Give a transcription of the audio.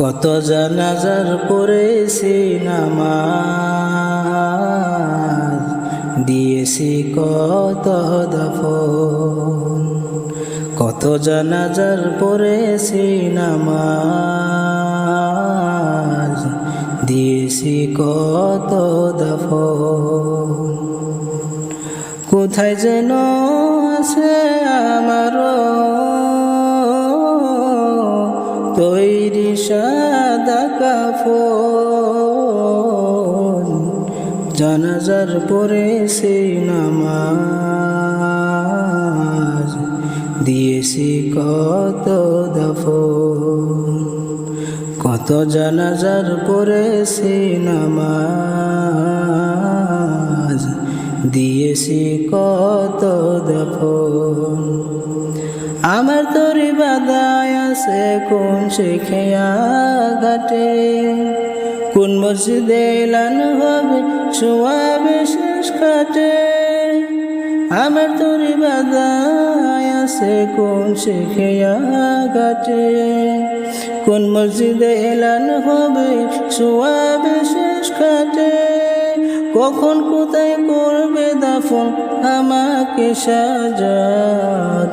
কত জানাজার পড়েছি নামাজ, দিয়েছি কত দফন। কত জানাজার পড়েছি নামাজ, দিয়েছি কত দফন। কোথায় যেন তৈরি সাদা কাফন, জানাজার পরে সেই নামাজ দিয়েছি কত দফন, কত জানাজার পরে সেই নামাজ দিয়েছি কত দফন। আমার তরি বাদায় আছে কোন শেখেয়া ঘাটে কোন মসজিদে এলান হবে শোয়াবে শেষ কাটে আমার তরি বাদায় আছে কোন শেখেয়া ঘাটে কোন মসজিদে এলান হবে শোয়াবে শেষ কাটে কখন কোথায় করবে দাফন, আমাকে সাজান।